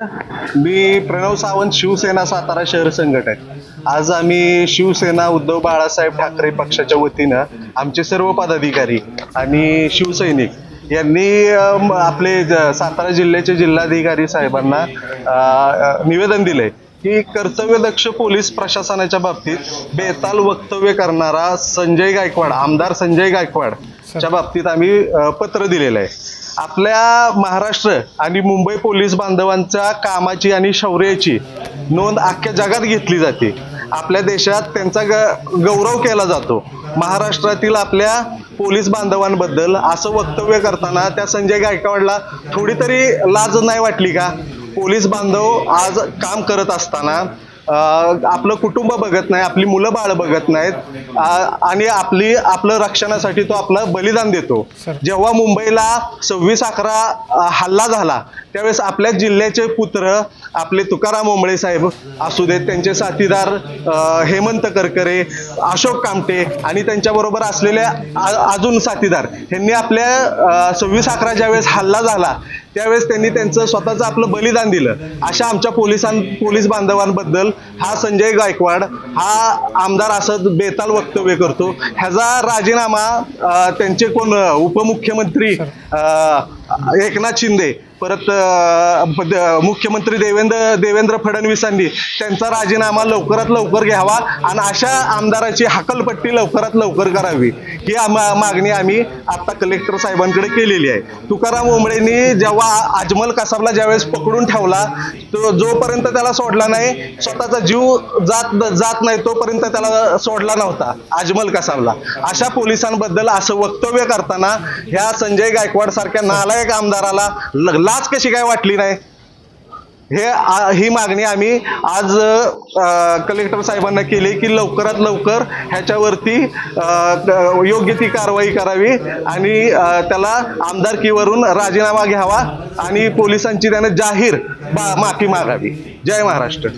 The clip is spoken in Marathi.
मी प्रणव सावंत शिवसेना सातारा शहर संघटक आज आम्ही शिवसेना उद्धव बाळासाहेब ठाकरे पक्षाच्या वतीनं आमचे सर्व पदाधिकारी आणि शिवसैनिक यांनी आपले सातारा जिल्ह्याचे जिल्हाधिकारी साहेबांना निवेदन दिले की कर्तव्यदक्ष पोलीस प्रशासनाच्या बाबतीत बेताल वक्तव्य करणारा संजय गायकवाड आमदार संजय गायकवाड च्या बाबतीत आम्ही पत्र दिलेलं आहे. आपल्या महाराष्ट्र आणि मुंबई पोलीस बांधवांच्या कामाची आणि शौर्याची नोंद अख्ख्या जगात घेतली जाते. आपल्या देशात त्यांचा ग गौरव केला जातो. महाराष्ट्रातील आपल्या पोलीस बांधवांबद्दल असं वक्तव्य करताना त्या संजय गायकवाडला थोडी तरी लाज नाही वाटली का? पोलीस बांधव आज काम करत असताना आपलं कुटुंब बघत नाही आपली मुलं बाळ बघत नाहीत. आणि आपली आपलं रक्षणासाठी तो आपलं बलिदान देतो. जेव्हा मुंबईला सव्वीस अकरा हल्ला झाला त्यावेळेस आपल्या जिल्ह्याचे पुत्र आपले तुकाराम ओंबळे साहेब असू देत त्यांचे साथीदार हेमंत करकरे अशोक कामटे आणि त्यांच्याबरोबर असलेल्या आ- अजून साथीदार यांनी आपल्या सव्वीस अकरा ज्यावेळेस हल्ला झाला त्यावेळेस त्यांनी त्यांचं स्वतःचं आपलं बलिदान दिलं. अशा आमच्या पोलिसां पोलीस बांधवांबद्दल हा संजय गायकवाड हा आमदार असं बेताल वक्तव्य करतो. ह्याचा राजीनामा त्यांचे कोण उपमुख्यमंत्री एकनाथ शिंदे परत मुख्यमंत्री देवेंद्र देवेंद्र फडणवीसांनी त्यांचा राजीनामा लवकरात लवकर घ्यावा आणि अशा आमदाराची हकलपट्टी लवकरात लवकर करावी. ही मागणी आम्ही आता कलेक्टर साहेबांकडे केलेली आहे. तुकाराम ओंबळेंनी जेव्हा अजमल कसाबला ज्यावेळेस पकडून ठेवला तो जोपर्यंत त्याला सोडला नाही स्वतःचा जीव जात जात नाही तोपर्यंत त्याला सोडला नव्हता अजमल कसाबला. अशा पोलिसांबद्दल असं वक्तव्य करताना ह्या संजय गायकवाड सारख्या नालायक आमदाराला आज कशी काय वाटली नाही? हे ही मागणी आम्ही आज कलेक्टर साहेबांना केली की लवकरात लवकर ह्याच्यावरती योग्य ती कारवाई करावी आणि त्याला आमदारकीवरून राजीनामा घ्यावा आणि पोलिसांची त्याने जाहीर बा- माफी मागावी. जय महाराष्ट्र.